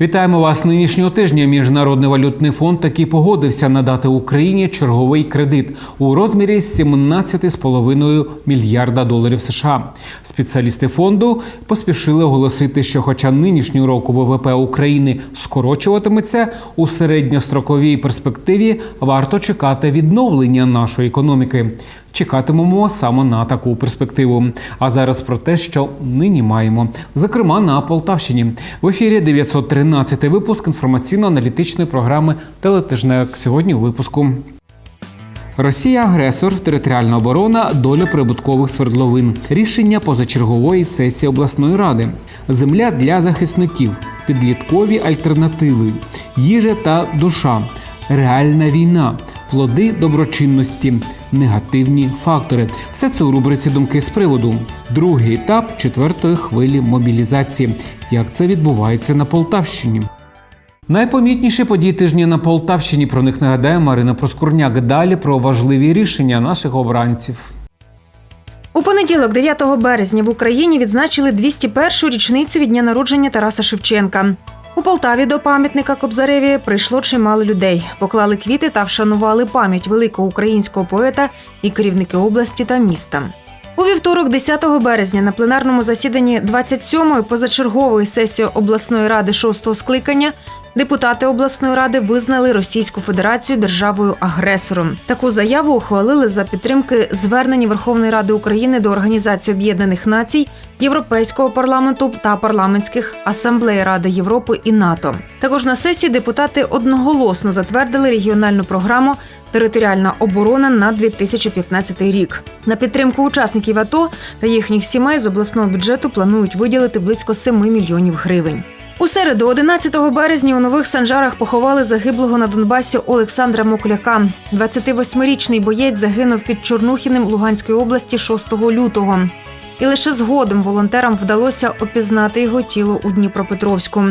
Вітаємо вас нинішнього тижня. Міжнародний валютний фонд таки погодився надати Україні черговий кредит у розмірі 17,5 мільярда доларів США. Спеціалісти фонду поспішили оголосити, що, хоча нинішнього року ВВП України скорочуватиметься, у середньостроковій перспективі варто чекати відновлення нашої економіки. Чекатимемо саме на таку перспективу. А зараз про те, що нині маємо, зокрема на Полтавщині. В ефірі 913 випуск інформаційно-аналітичної програми Телетижнек. Сьогодні у випуску. Росія агресор, територіальна оборона, доля прибуткових свердловин, рішення позачергової сесії обласної ради, земля для захисників, підліткові альтернативи, їжа та душа, реальна війна, плоди доброчинності, негативні фактори. Все це у рубриці Думки з приводу. Другий етап четвертої хвилі мобілізації. Як це відбувається на Полтавщині? Найпомітніші події тижня на Полтавщині. Про них нагадає Марина Проскурняк. Далі про важливі рішення наших обранців. У понеділок, 9 березня, в Україні відзначили 201-ю річницю від дня народження Тараса Шевченка. У Полтаві до пам'ятника Кобзареві прийшло чимало людей. Поклали квіти та вшанували пам'ять великого українського поета і керівники області та міста. У вівторок, 10 березня, на пленарному засіданні 27-ї позачергової сесії обласної ради 6-го скликання депутати обласної ради визнали Російську Федерацію державою агресором. Таку заяву ухвалили за підтримки звернення Верховної Ради України до Організації Об'єднаних Націй, Європейського парламенту та парламентських асамблей Ради Європи і НАТО. Також на сесії депутати одноголосно затвердили регіональну програму Територіальна оборона на 2015 рік. На підтримку учасників АТО та їхніх сімей з обласного бюджету планують виділити близько 7 мільйонів гривень. У середу, 11 березня, у нових санжарах поховали загиблого на Донбасі Олександра Мокляка. 28-річний боєць загинув під Чорнухіним Луганської області 6 лютого. І лише згодом волонтерам вдалося опізнати його тіло у Дніпропетровську.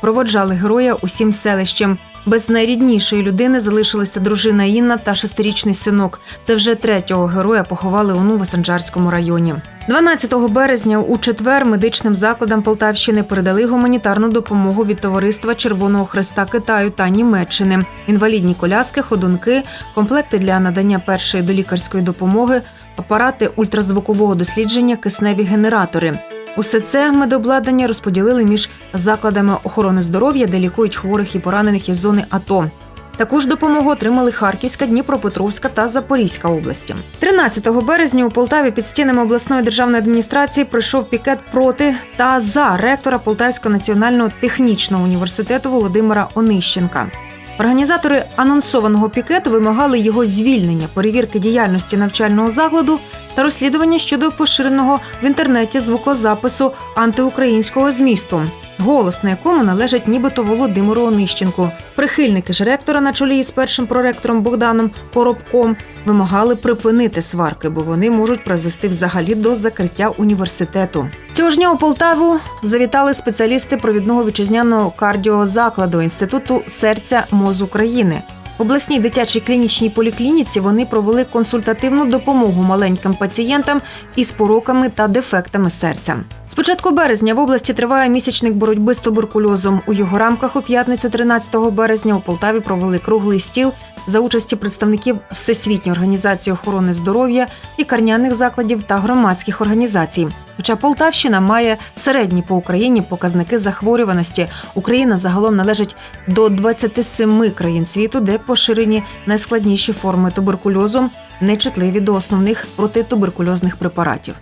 Проводжали героя усім селищем. Без найріднішої людини залишилися дружина Інна та шестирічний синок. Це вже третього героя поховали у Новосанжарському районі. 12 березня у четвер медичним закладам Полтавщини передали гуманітарну допомогу від товариства Червоного Хреста Китаю та Німеччини, інвалідні коляски, ходунки, комплекти для надання першої долікарської допомоги, апарати ультразвукового дослідження, кисневі генератори. Усе це медобладнання розподілили між закладами охорони здоров'я, де лікують хворих і поранених із зони АТО. Таку ж допомогу отримали Харківська, Дніпропетровська та Запорізька області. 13 березня у Полтаві під стінами обласної державної адміністрації пройшов пікет проти та за ректора Полтавського національного технічного університету Володимира Онищенка. Організатори анонсованого пікету вимагали його звільнення, перевірки діяльності навчального закладу та розслідування щодо поширеного в інтернеті звукозапису антиукраїнського змісту, голос на якому належить нібито Володимиру Онищенку. Прихильники ж ректора на чолі із першим проректором Богданом Коробком вимагали припинити сварки, бо вони можуть призвести взагалі до закриття університету. Цього ж дня у Полтаву завітали спеціалісти провідного вітчизняного кардіозакладу Інституту серця МОЗ України. В обласній дитячій клінічній поліклініці вони провели консультативну допомогу маленьким пацієнтам із пороками та дефектами серця. З початку березня в області триває місячник боротьби з туберкульозом. У його рамках у п'ятницю, 13 березня, у Полтаві провели круглий стіл за участі представників Всесвітньої організації охорони здоров'я, лікарняних закладів та громадських організацій. Хоча Полтавщина має середні по Україні показники захворюваності, Україна загалом належить до 27 країн світу, де поширені найскладніші форми туберкульозу, нечутливі до основних протитуберкульозних препаратів.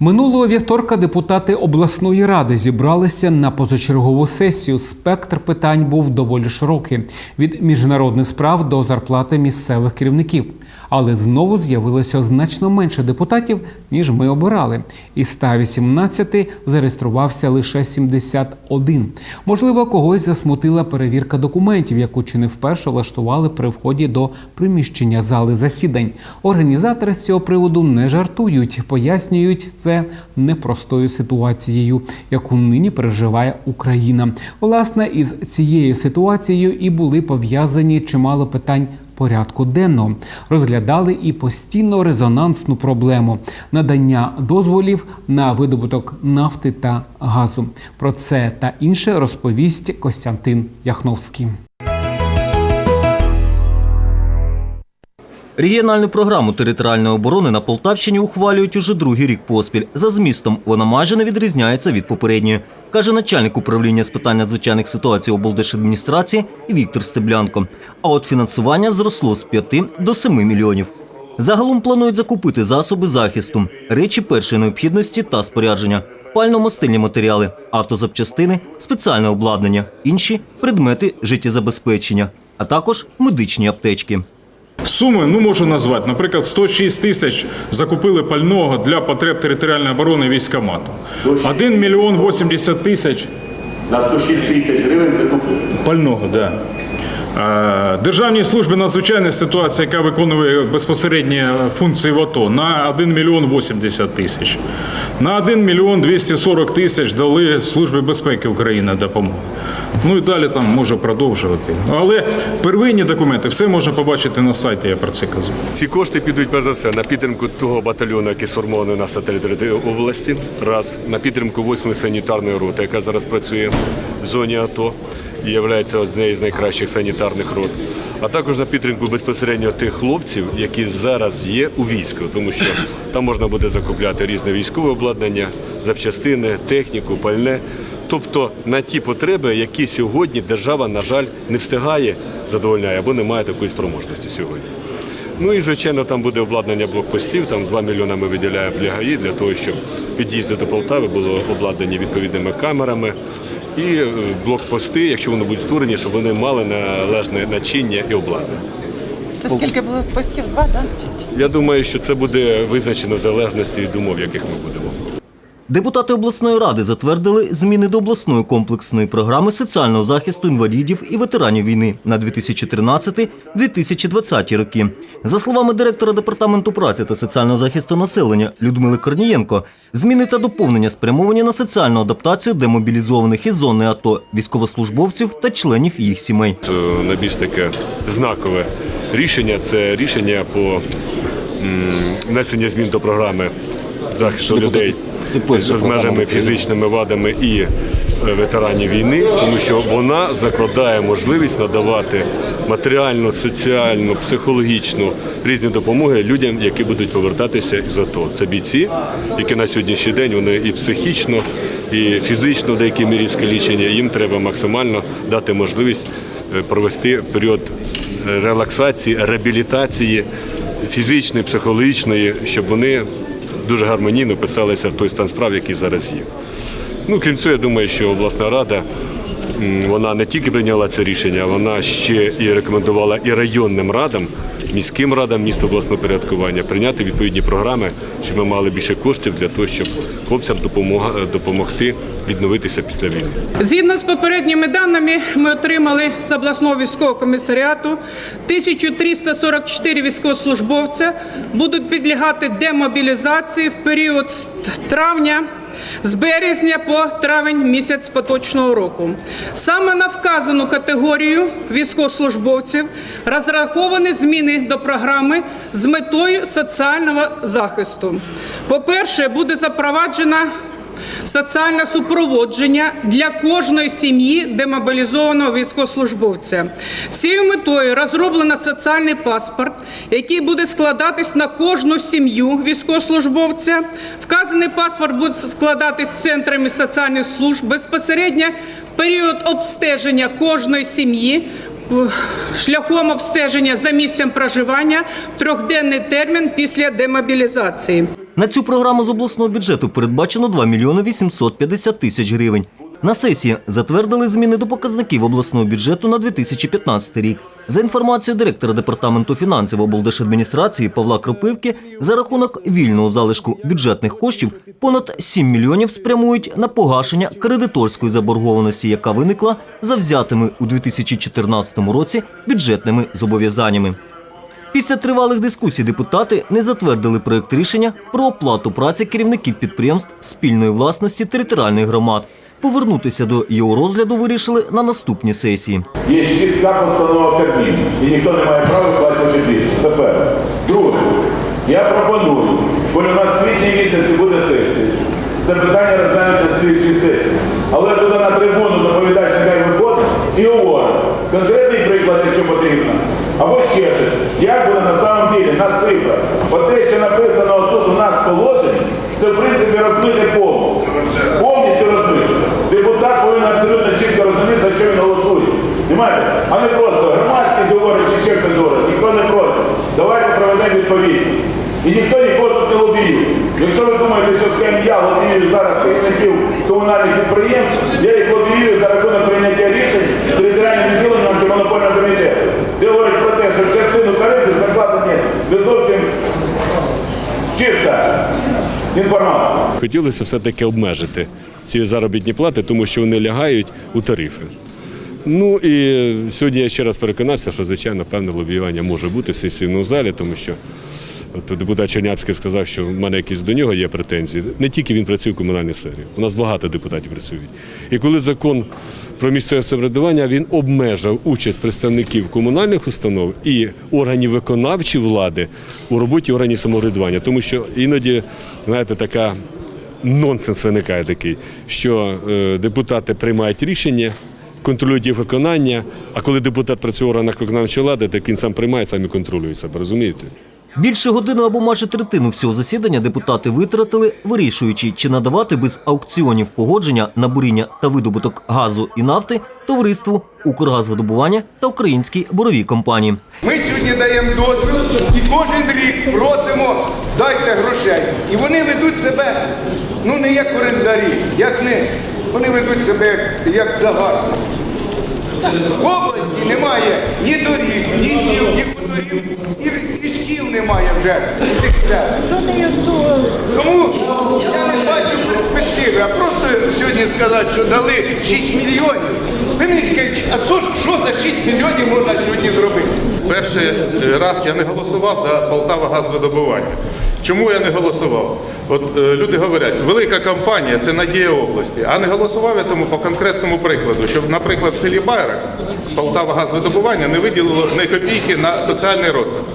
Минулого вівторка депутати обласної ради зібралися на позачергову сесію. Спектр питань був доволі широкий від міжнародних справ до зарплати місцевих керівників. Але знову з'явилося значно менше депутатів, ніж ми обирали. Із 118 зареєструвався лише 71. Можливо, когось засмутила перевірка документів, яку чи не вперше влаштували при вході до приміщення зали засідань. Організатори з цього приводу не жартують, пояснюють це непростою ситуацією, яку нині переживає Україна. Власне, із цією ситуацією і були пов'язані чимало питань порядку денного. Розглядали і постійно резонансну проблему надання дозволів на видобуток нафти та газу. Про це та інше розповість Костянтин Яхновський. Регіональну програму територіальної оборони на Полтавщині ухвалюють уже другий рік поспіль. За змістом вона майже не відрізняється від попередньої, каже начальник управління з питань надзвичайних ситуацій облдержадміністрації Віктор Стеблянко. А от фінансування зросло з 5 до 7 мільйонів. Загалом планують закупити засоби захисту, речі першої необхідності та спорядження, пально-мастильні матеріали, автозапчастини, спеціальне обладнання, інші предмети життєзабезпечення, а також медичні аптечки. Суми ну можу назвати. Наприклад, 106 тисяч закупили пального для потреб територіальної оборони військомату. 1 мільйон 80 тисяч На 106 тисяч гривень закупили. пального, да. Е, Державній службі надзвичайних ситуацій, яка виконує безпосередні функції в АТО, на 1 мільйон 80 тисяч. На 1 мільйон 240 тисяч дали Службі безпеки України допомогу. Ну і далі там можу продовжувати. Але первинні документи все можна побачити на сайті, я про це казав. Ці кошти підуть перш за все на підтримку того батальйону, який сформований нас на території області. Раз на підтримку 8-ї санітарної роти, яка зараз працює в зоні АТО і є однією з найкращих санітарних рот. А також на підтримку безпосередньо тих хлопців, які зараз є у війську, тому що там можна буде закупляти різне військове обладнання, запчастини, техніку, пальне. Тобто на ті потреби, які сьогодні держава, на жаль, не встигає задовольняє або не має такої спроможності сьогодні. Ну і звичайно, там буде обладнання блокпостів. Там 2 мільйони ми виділяємо для ГАІ, для того, щоб під'їзди до Полтави були обладнані відповідними камерами. І е, блокпости, якщо вони будуть створені, щоб вони мали належне начиння і обладнання. Це скільки було постів? Два, так? Да? Я думаю, що це буде визначено в залежності від умов, в яких ми будемо. Депутати обласної ради затвердили зміни до обласної комплексної програми соціального захисту інвалідів і ветеранів війни на 2013-2020 роки. За словами директора департаменту праці та соціального захисту населення Людмили Корнієнко, зміни та доповнення спрямовані на соціальну адаптацію демобілізованих із зони АТО військовослужбовців та членів їх сімей. Це найбільш таке знакове рішення це рішення по внесення змін до програми захисту людей з обмеженими фізичними вадами і е, ветеранів війни, тому що вона закладає можливість надавати матеріальну, соціальну, психологічну різні допомоги людям, які будуть повертатися із АТО. Це бійці, які на сьогоднішній день вони і психічно, і фізично в деякій мірі скалічені. Їм треба максимально дати можливість е, провести період е, релаксації, реабілітації фізичної, психологічної, щоб вони дуже гармонійно писалися в той стан справ, який зараз є. Ну, крім цього, я думаю, що обласна рада вона не тільки прийняла це рішення, вона ще і рекомендувала і районним радам, міським радам міст обласного порядкування прийняти відповідні програми, щоб ми мали більше коштів для того, щоб хлопцям допомога- допомогти відновитися після війни. Згідно з попередніми даними, ми отримали з обласного військового комісаріату 1344 військовослужбовця будуть підлягати демобілізації в період з травня. З березня по травень місяць поточного року саме на вказану категорію військовослужбовців розраховані зміни до програми з метою соціального захисту. По-перше, буде запроваджена соціальне супроводження для кожної сім'ї демобілізованого військовослужбовця. З цією метою розроблено соціальний паспорт, який буде складатись на кожну сім'ю військовослужбовця. Вказаний паспорт буде складатись з центрами соціальних служб безпосередньо в період обстеження кожної сім'ї. Шляхом обстеження за місцем проживання в трьохденний термін після демобілізації. На цю програму з обласного бюджету передбачено 2 мільйони 850 тисяч гривень. На сесії затвердили зміни до показників обласного бюджету на 2015 рік. За інформацією директора департаменту фінансів облдержадміністрації Павла Кропивки, за рахунок вільного залишку бюджетних коштів понад 7 мільйонів спрямують на погашення кредиторської заборгованості, яка виникла за взятими у 2014 році бюджетними зобов'язаннями. Після тривалих дискусій депутати не затвердили проєкт рішення про оплату праці керівників підприємств спільної власності територіальних громад. повернутися до його розгляду вирішили на наступній сесії. Є чітка постанова Кабміну, і ніхто не має права платити більше. Це перше. Друге, я пропоную, коли у нас квітні місяці буде сесія, це питання розглянути на слідчій сесії. Але туди на трибуну доповідач нехай виходить і говорить. Конкретний приклад, якщо потрібно. Або ще щось. Як буде на самом деле, на цифрах. От те, що написано тут у нас в положенні, це в принципі розбите повністю. Повністю розбите. Депутат повинен абсолютно чітко розуміти, за що він голосує. Понимаєте? А не просто громадськість говорить чи ще хтось говорить. Ніхто не проти. Давайте проведемо відповідність. І ніхто тут не лобіює. Якщо ви думаєте, що з ким я лобіюю зараз керівників комунальних підприємств, я їх лобіюю за рахунок прийняття рішень територіальним відділенням антимонопольного комітету. Де говорить про те, що в частину тарифів закладені не зовсім чиста інформація. Хотілося все-таки обмежити ці заробітні плати, тому що вони лягають у тарифи. Ну і сьогодні я ще раз переконався, що звичайно певне лобіювання може бути в сесійному залі, тому що от депутат Черняцький сказав, що в мене якісь до нього є претензії. Не тільки він працює в комунальній сфері, у нас багато депутатів працюють. І коли закон про місцеве самоврядування він обмежив участь представників комунальних установ і органів виконавчої влади у роботі органів самоврядування, тому що іноді, знаєте, така нонсенс виникає такий, що е, депутати приймають рішення, контролюють їх виконання, а коли депутат працює в органах виконавчої влади, так він сам приймає, сам і контролює себе, розумієте? Більше години або майже третину всього засідання депутати витратили, вирішуючи, чи надавати без аукціонів погодження на буріння та видобуток газу і нафти товариству Укргазвидобування та українській буровій компанії. Ми сьогодні даємо дозвіл і кожен рік просимо дайте грошей. І вони ведуть себе ну не як орендарі, як не. Вони ведуть себе як, загарбники. В області немає ні доріг, ні сіл, ні хуторів, і, і шкіл немає вже у тих селах. Тому я не бачу перспективи, а просто сьогодні сказати, що дали 6 мільйонів. Ви мені скажіть, а що, що за 6 мільйонів можна сьогодні зробити? Перший е, раз я не голосував за Полтава газвидобування. Чому я не голосував? От е, люди говорять, велика компанія це надія області. А не голосував я тому по конкретному прикладу, що, наприклад, в селі Байрак Полтава газвидобування не виділило ні копійки на соціальний розвиток.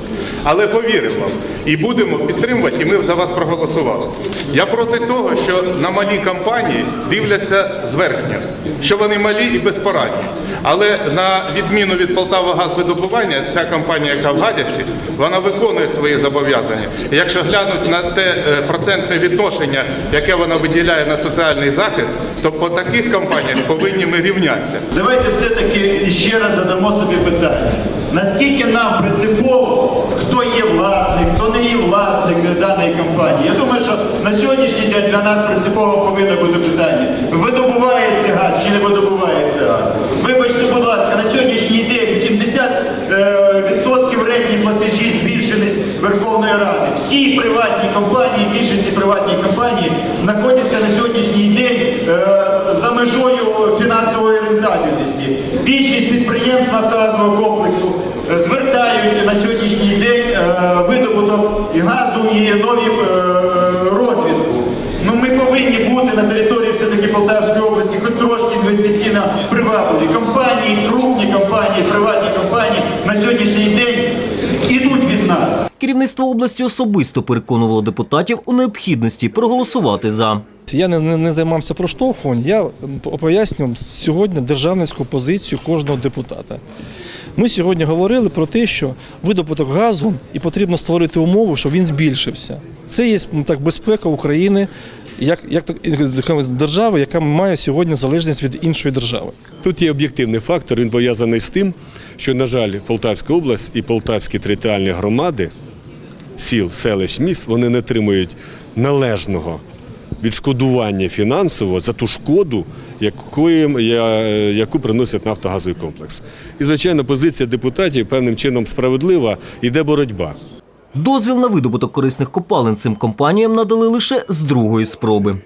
Але повірив вам і будемо підтримувати, і ми за вас проголосували. Я проти того, що на малі компанії дивляться зверхня, що вони малі і безпорадні. Але на відміну від Полтава газвидобування, ця компанія, яка в Гадяці, вона виконує свої зобов'язання. Якщо глянуть на те е, процентне відношення, яке вона виділяє на соціальний захист, то по таких компаніях повинні ми рівнятися. Давайте все-таки ще раз задамо собі питання. Наскільки нам принципово, хто є власник, хто не є власник даної компанії? Я думаю, що на сьогоднішній день для нас принципово повинно бути питання, видобувається газ чи не видобувається газ. Вибачте, будь ласка, на сьогоднішній день 70% е, рентні платежі Верховної Ради. Всі приватні компанії, більшості приватні компанії знаходяться на сьогоднішній день е, за межою фінансової рентабельності. Більшість підприємств нафтогазового комплексу звертають на сьогоднішній день е, видобуток і газу і нові е, розвідку. Ну ми повинні бути на території все-таки Полтавської області, хоч трошки інвестиційно привабливі. Компанії, крупні компанії, приватні компанії на сьогоднішній день ідуть від нас. Керівництво області особисто переконувало депутатів у необхідності проголосувати за. Я не, не, не займався проштовхуванням, я м, пояснював сьогодні державницьку позицію кожного депутата. Ми сьогодні говорили про те, що видобуток газу і потрібно створити умови, щоб він збільшився. Це є так безпека України як, як так, держави, яка має сьогодні залежність від іншої держави. Тут є об'єктивний фактор, він пов'язаний з тим, що, на жаль, Полтавська область і полтавські територіальні громади сіл, селищ, міст, вони не отримують належного відшкодування фінансового за ту шкоду, яку, яку приносить нафтогазовий комплекс. І, звичайно, позиція депутатів певним чином справедлива, йде боротьба. Дозвіл на видобуток корисних копалин цим компаніям надали лише з другої спроби.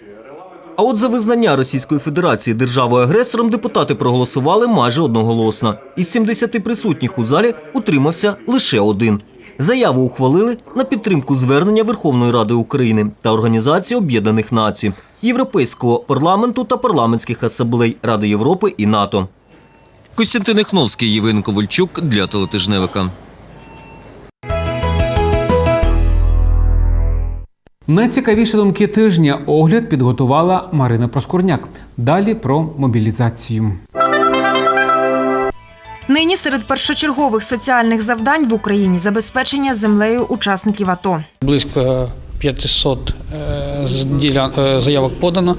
А от за визнання Російської Федерації державою-агресором депутати проголосували майже одноголосно. Із 70 присутніх у залі утримався лише один. Заяву ухвалили на підтримку звернення Верховної Ради України та Організації Об'єднаних Націй. Європейського парламенту та парламентських асамблей Ради Європи і НАТО. Костянтин Іхновський, Євген Ковальчук для телетижневика. Найцікавіші думки тижня огляд підготувала Марина Проскурняк. Далі про мобілізацію. Нині серед першочергових соціальних завдань в Україні забезпечення землею учасників АТО. Близько 500 е, з- е, заявок подано.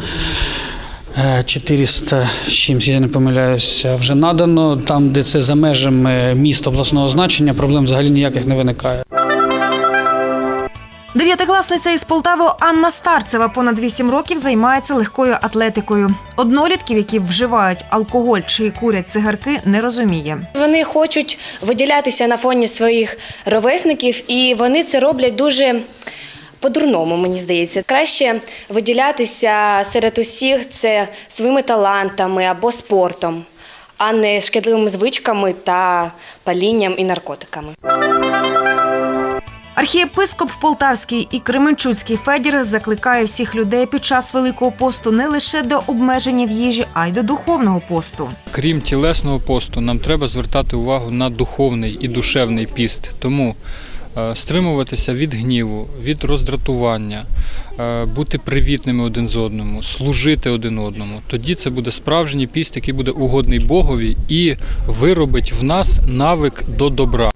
Е, 400 з чимсь, я не помиляюся, вже надано. Там, де це за межами міст обласного значення, проблем взагалі ніяких не виникає. Дев'ятикласниця із Полтави Анна Старцева понад 8 років займається легкою атлетикою. Однолітків, які вживають алкоголь чи курять цигарки, не розуміє. Вони хочуть виділятися на фоні своїх ровесників, і вони це роблять дуже по-дурному, мені здається. Краще виділятися серед усіх це своїми талантами або спортом, а не шкідливими звичками та палінням і наркотиками. Архієпископ Полтавський і Кременчуцький Федір закликає всіх людей під час Великого посту не лише до обмеження в їжі, а й до духовного посту. Крім тілесного посту, нам треба звертати увагу на духовний і душевний піст. Тому е, стримуватися від гніву, від роздратування, е, бути привітними один з одному, служити один одному. Тоді це буде справжній піст, який буде угодний Богові і виробить в нас навик до добра.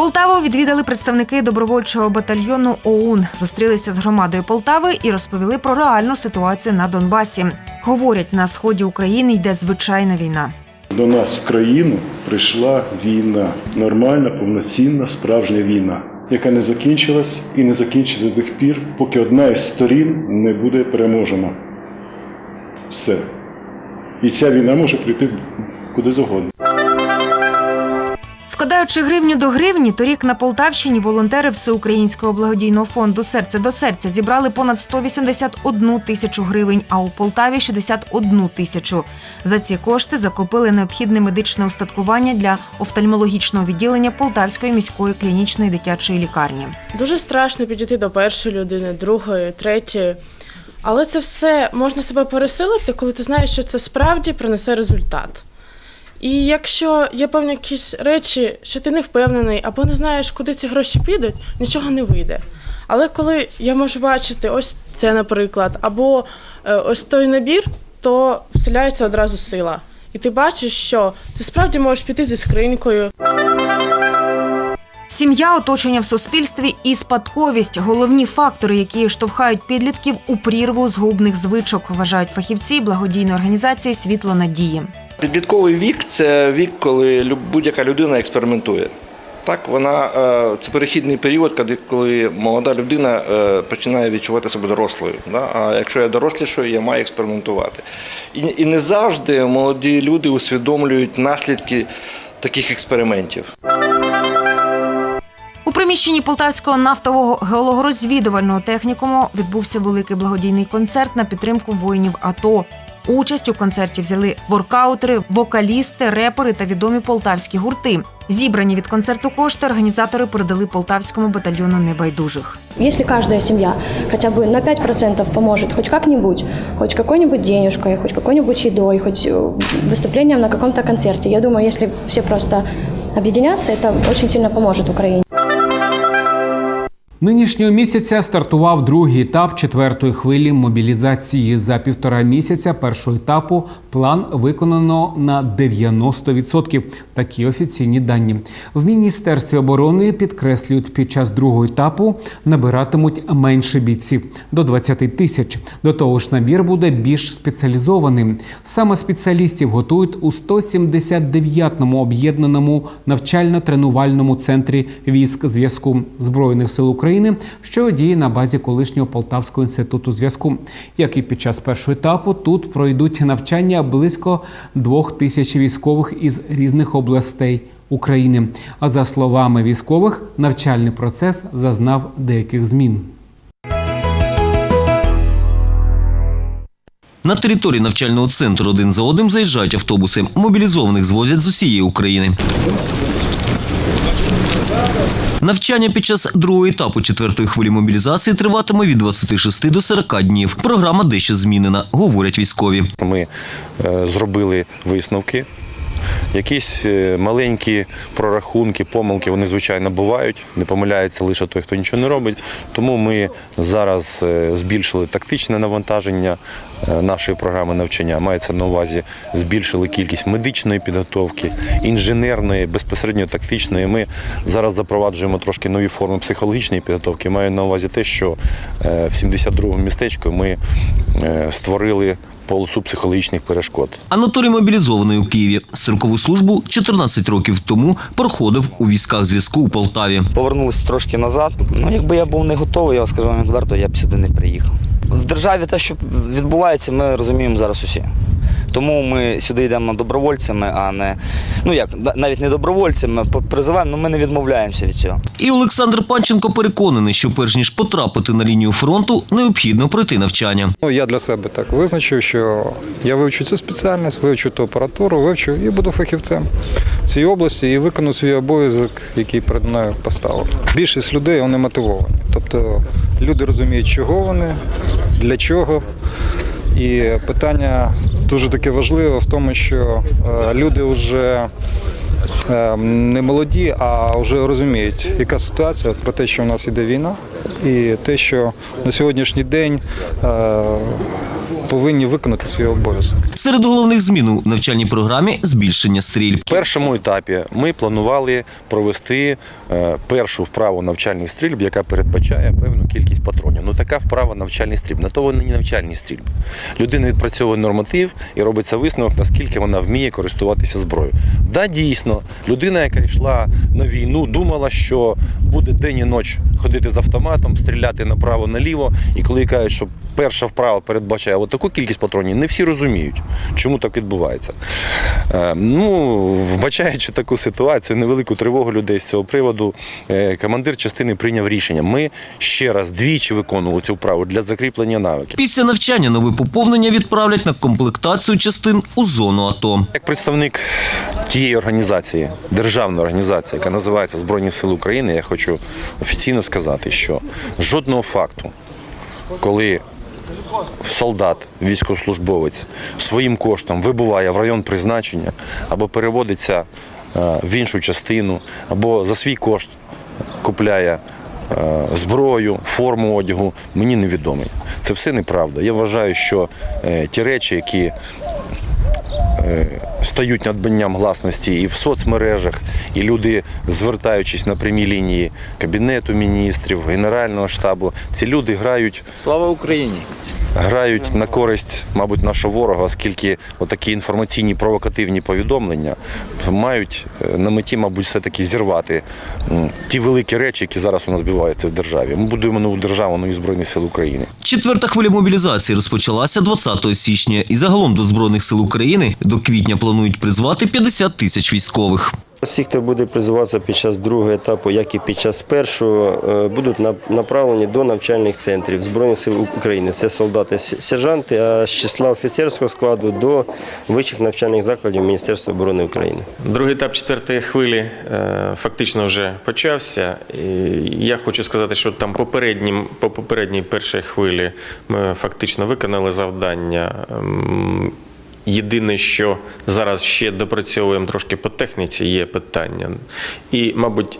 Полтаву відвідали представники добровольчого батальйону ОУН, зустрілися з громадою Полтави і розповіли про реальну ситуацію на Донбасі. Говорять, на сході України йде звичайна війна. До нас в країну прийшла війна, нормальна, повноцінна, справжня війна, яка не закінчилась і не закінчиться до тих пір, поки одна із сторін не буде переможена. Все. І ця війна може прийти куди завгодно. Складаючи гривню до гривні, торік на Полтавщині волонтери Всеукраїнського благодійного фонду Серце до серця зібрали понад 181 тисячу гривень, а у Полтаві 61 тисячу. За ці кошти закупили необхідне медичне устаткування для офтальмологічного відділення Полтавської міської клінічної дитячої лікарні. Дуже страшно підійти до першої людини, другої, третьої. Але це все можна себе пересилити, коли ти знаєш, що це справді принесе результат. І якщо є певні якісь речі, що ти не впевнений або не знаєш, куди ці гроші підуть, нічого не вийде. Але коли я можу бачити ось це, наприклад, або е, ось той набір, то вселяється одразу сила. І ти бачиш, що ти справді можеш піти зі скринькою. Сім'я, оточення в суспільстві і спадковість головні фактори, які штовхають підлітків у прірву згубних звичок, вважають фахівці благодійної організації Світло надії. Підлітковий вік це вік, коли будь-яка людина експериментує. Так, вона е, це перехідний період, коли, молода людина е, починає відчувати себе дорослою. Да? А якщо я дорослішою, я маю експериментувати. І, і не завжди молоді люди усвідомлюють наслідки таких експериментів. У приміщенні Полтавського нафтового геологорозвідувального технікуму відбувся великий благодійний концерт на підтримку воїнів АТО. Участь у концерті взяли воркаутери, вокалісти, репери та відомі полтавські гурти. Зібрані від концерту кошти організатори передали полтавському батальйону небайдужих. Если каждая семья хотя бы на 5% поможет хоть как-нибудь, хоть какой-нибудь денежкой, хоть какой-нибудь едой, хоть э, выступлением на каком-то концерте, я думаю, если все просто объединятся, это очень сильно поможет Украине. Нинішнього місяця стартував другий етап четвертої хвилі мобілізації. За півтора місяця першого етапу план виконано на 90%. Такі офіційні дані. В міністерстві оборони підкреслюють, під час другого етапу набиратимуть менше бійців до 20 тисяч. До того ж, набір буде більш спеціалізованим. Саме спеціалістів готують у 179-му об'єднаному навчально-тренувальному центрі військ зв'язку збройних сил України, що діє на базі колишнього Полтавського інституту зв'язку. Як і під час першого етапу, тут пройдуть навчання близько двох тисяч військових із різних областей. України. А за словами військових, навчальний процес зазнав деяких змін. На території навчального центру один за одним заїжджають автобуси. Мобілізованих звозять з усієї України. Навчання під час другого етапу четвертої хвилі мобілізації триватиме від 26 до 40 днів. Програма дещо змінена, говорять військові. Ми е, зробили висновки. Якісь е, маленькі прорахунки, помилки, вони звичайно бувають. Не помиляється лише той, хто нічого не робить. Тому ми зараз е, збільшили тактичне навантаження е, нашої програми навчання. Мається на увазі, збільшили кількість медичної підготовки, інженерної, безпосередньо тактичної. Ми зараз запроваджуємо трошки нові форми психологічної підготовки. Маю на увазі те, що в 72-му містечку ми створили полосу психологічних перешкод. Анатолій мобілізований у Києві. Строкову службу 14 років тому проходив у військах зв'язку у Полтаві. Повернулися трошки назад. Ну, якби я був не готовий, я скажу вам відверто, я б сюди не приїхав. В державі те, що відбувається, ми розуміємо зараз усі. Тому ми сюди йдемо добровольцями, а не ну як навіть не добровольцями, призиваємо, але ми не відмовляємося від цього. І Олександр Панченко переконаний, що перш ніж потрапити на лінію фронту, необхідно пройти навчання. Ну, я для себе так визначив, що я вивчу цю спеціальність, вивчу ту апаратуру, вивчу і буду фахівцем в цій області і виконую свій обов'язок, який перед мною поставив. Більшість людей вони мотивовані. Тобто люди розуміють, чого вони, для чого. І питання дуже таке важливе в тому, що е, люди вже е, не молоді, а вже розуміють, яка ситуація про те, що в нас іде війна, і те, що на сьогоднішній день е, повинні виконати свій обов'язок. Серед головних змін у навчальній програмі збільшення стрільб. В першому етапі ми планували провести е, першу вправу навчальних стрільб, яка передбачає певну кількість патронів. Ну така вправа навчальний стрільб. На то вони не навчальні стрільби. Людина відпрацьовує норматив і робиться висновок, наскільки вона вміє користуватися зброєю. Да, дійсно, людина, яка йшла на війну, думала, що буде день і ніч ходити з автоматом, стріляти направо-наліво. І коли кажуть, що перша вправа передбачає от таку кількість патронів, не всі розуміють, чому так відбувається. Е, Ну, вбачаючи таку ситуацію, невелику тривогу людей з цього приводу, е, командир частини прийняв рішення. Ми ще раз двічі виконували цю вправу для закріплення навиків. Після навчання нове поповнення відправлять на комплектацію частин у зону АТО. Як представник тієї організації, державної організації, яка називається Збройні Сили України, я хочу офіційно сказати, що жодного факту, коли солдат, військовослужбовець своїм коштом вибуває в район призначення або переводиться е, в іншу частину, або за свій кошт купляє е, зброю, форму одягу, мені невідомий. Це все неправда. Я вважаю, що е, ті речі, які стають надбанням гласності і в соцмережах, і люди, звертаючись на прямі лінії Кабінету міністрів, Генерального штабу, ці люди грають. Слава Україні! Грають на користь, мабуть, нашого ворога, оскільки отакі інформаційні провокативні повідомлення мають е, на меті, мабуть, все-таки зірвати ті великі речі, які зараз у нас відбуваються в державі. Ми будуємо нову державу, нові збройні сили України. Четверта хвиля мобілізації розпочалася 20 січня, і загалом до збройних сил України до квітня планують призвати 50 тисяч військових. Всі, хто буде призиватися під час другого етапу, як і під час першого, е, будуть на- направлені до навчальних центрів Збройних сил України. Це солдати, сержанти, а з числа офіцерського складу до вищих навчальних закладів Міністерства оборони України. Другий етап четвертої хвилі е, фактично вже почався. Я хочу сказати, що там попереднім, по попередній першій хвилі ми фактично виконали завдання. Єдине, що зараз ще допрацьовуємо трошки по техніці, є питання. І, мабуть,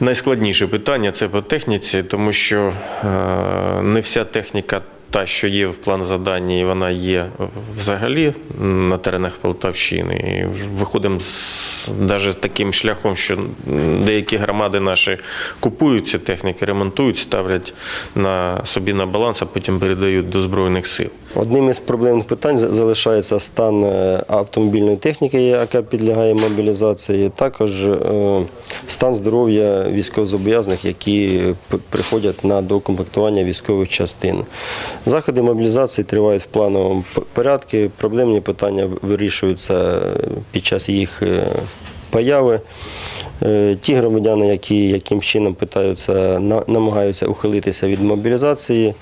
найскладніше питання це по техніці, тому що е, не вся техніка. Та, що є в план завдання, вона є взагалі на теренах Полтавщини. І виходимо з навіть таким шляхом, що деякі громади наші купують ці техніки, ремонтують, ставлять на собі на баланс, а потім передають до Збройних сил. Одним із проблемних питань залишається стан е, автомобільної техніки, яка підлягає мобілізації, також е, стан здоров'я військовозобов'язаних, які приходять на докомплектування військових частин. Заходи мобілізації тривають в плановому порядку. Проблемні питання вирішуються е, під час їх появи. Ті громадяни, які яким чином намагаються ухилитися від мобілізації,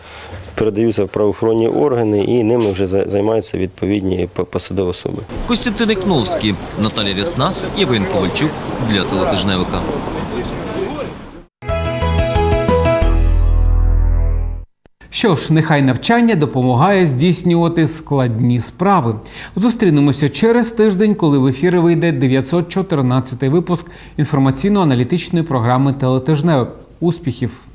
передаються в правоохоронні органи і ними вже займаються відповідні посадові особи. Костянтин Ікновський, Наталя Рясна, Євген Ковальчук для телетижневика. Що ж, нехай навчання допомагає здійснювати складні справи. Зустрінемося через тиждень, коли в ефір вийде 914-й випуск інформаційно-аналітичної програми Телетижневик. Успіхів!